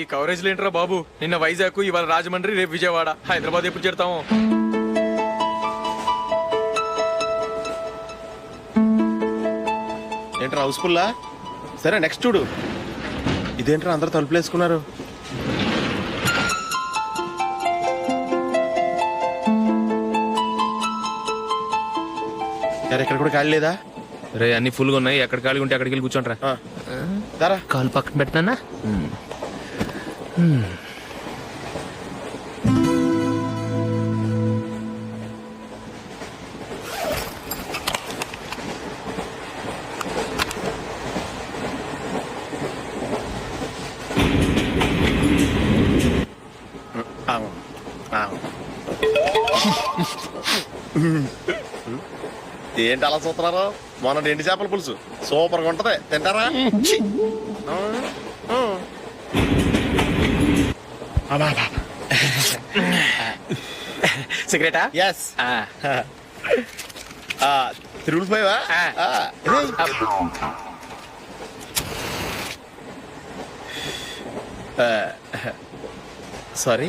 ఈ కవరేజ్ లేంట్రా బాబు? నిన్న వైజాగ్ ఇవాళ రాజమండ్రి రేపు విజయవాడ. హైదరాబాద్ ఎప్పుడు చేరుతాము ఏంట్రా హౌస్ఫుల్లా? సరే నెక్స్ట్ చూడు. ఇదేంట్రా అందరు తలుపులేసుకున్నారు? సరే ఇక్కడ కూడా ఖాళీ లేదా? రే అన్ని ఫుల్గా ఉన్నాయి. ఎక్కడ ఖాళీ ఉంటే అక్కడికి వెళ్ళి కూర్చోంట్రా కాలు పక్కన పెట్టినా ఏంటి అలా చూస్తున్నారు? మన ఎండి చేపల పులుసు. సూపర్గా ఉంటది. తింటారా? సిగరెటా? ఎస్ తిరుగులు ఫైవ్ సారీ.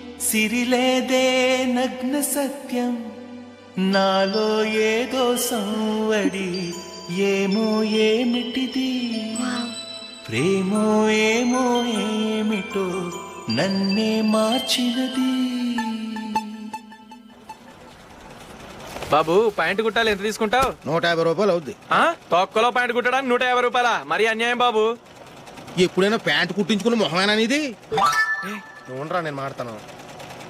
సిరిలేదే నగ్న సత్యం. నాలో ఏదో సంవడి ఏమో ఏమిటిది? ప్రేమో ఏమో ఏమిటో నన్నే మార్చినది. బాబు ప్యాంట్ కుట్టాలి ఎంత తీసుకుంటావు? నూట యాభై రూపాయలు అవుద్ది. ఆ? తొక్కలో ప్యాంట్ కుట్టడానికి నూట యాభై రూపాయల? మరి అన్యాయం బాబు. ఎప్పుడైనా ప్యాంట్ కుట్టించుకున్న మొహమేనా ఇది ఉండరా నేను మాడతాను.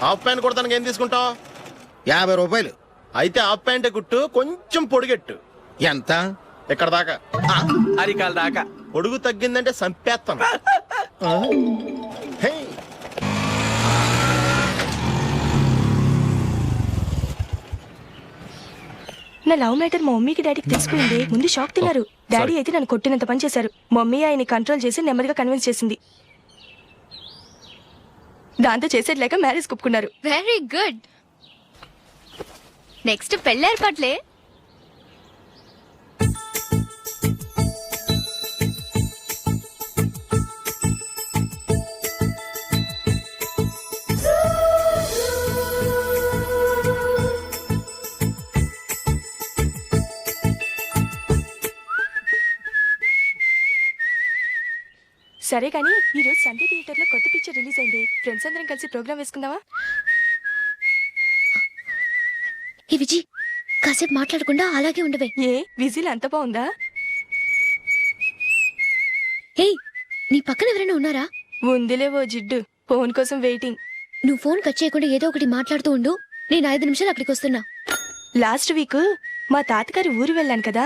హాఫ్ ప్యాంట్ కుడతానికి ఏం తీసుకుంటావు? యాభై రూపాయలు. అయితే హాఫ్ ప్యాంటే కుట్టు కొంచెం పొడిగెట్టు. ఎంత? ఇక్కడ దాకా? అరికాల దాకా. పొడుగు తగ్గిందంటే సంపేస్తాను హే! నా లవ్ మ్యాటర్ మా మమ్మీకి డాడీకి తెలిసిపోయింది. ముందు షాక్ తిన్నారు. డాడీ అయితే నన్ను కొట్టినంత పని చేశారు. మమ్మీ ఆయన్ని కంట్రోల్ చేసి నెమ్మదిగా కన్విన్స్ చేసింది. దాంతో చేసేట్లేక మ్యారేజ్ కుప్పుకున్నారు వెరీ గుడ్ నెక్స్ట్ పెళ్ళి సరే కానీ ఈ రోజు సండే థియేటర్లో కొత్త పిక్చర్ రిలీజ్ అయింది. ఫ్రెండ్స్ అందరం కలిసి ప్రోగ్రామ్ వేసుకుందామా? ఈ విజి కాసేపు మాట్లాడకుండా అలాగే ఉండవే. ఏ విజిల్ అంత బాగుందా? ఏయ్ నీ పక్కన ఎవరైనా ఉన్నారా? ఉందిలే ఓ జిడ్డు ఫోన్ కోసం వెయిటింగ్. నువ్వు ఫోన్ కట్ చేయకుండా ఏదో ఒకటి మాట్లాడుతూ ఉండు. నేను ఐదు నిమిషాలు అక్కడికి వస్తున్నా. లాస్ట్ వీక్ మా తాతగారి ఊరు వెళ్ళాను కదా.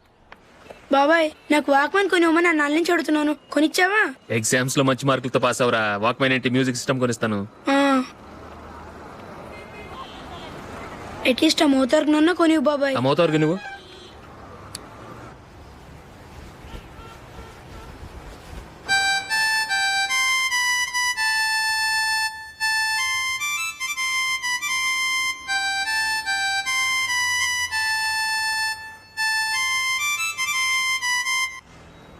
బాబాయ్ నాకు వాక్మన్ కొని ఇవ్వమని నా నాన్న నుంచి అడుగుతున్నాను. కొనిచ్చావా? ఎగ్జామ్స్లో మంచి మార్కులతో పాస్ అవరా వాక్మెన్ ఏంటి? Music system కొనిస్తాను. అట్లీస్ట్ ఆ మోతార్కు నన్న కొనివు బాబాయ్. ఆ మోతారుగా నువ్వు?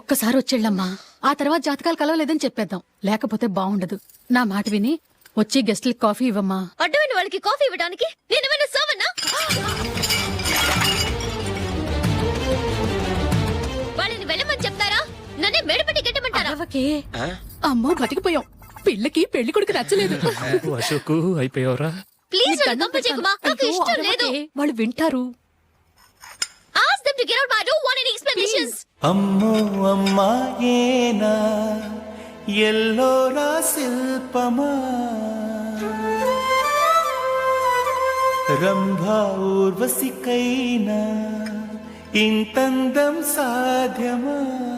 ఒక్కసారి వచ్చేళ్ళమ్మా. ఆ తర్వాత జాతకాలు కలవలేదని చెప్పేద్దాం. లేకపోతే బాగుండదు నా మాట విని వచ్చి గెస్ట్లకి కాఫీ ఇవ్వమ్మా. అడ్డమైన వాళ్ళకి కాఫీ ఇవ్వడానికి నేను ఏమైనా సోమన్నా? వాళ్ళని వెళ్ళమని చెప్తారా? నన్నే మేడపట్టి గెట్టమంటారా అరవకే అమ్మో బతికిపోయాం. పిల్లకి పెళ్ళి కొడుకు నచ్చలేదు. అశోకు అయిపోయావరా. ప్లీజ్ నన్ను కంపు చేయకుమా నాకు అయ్యో, ఇష్టం లేదు. వాళ్ళు వింటారు. Ask them to get out I don't want any explanations అమ్మో అమ్మాయేనా ఎల్లోరా శిల్పమా. రంభా ఊర్వశికైనా ఇంతందం సాధ్యమా.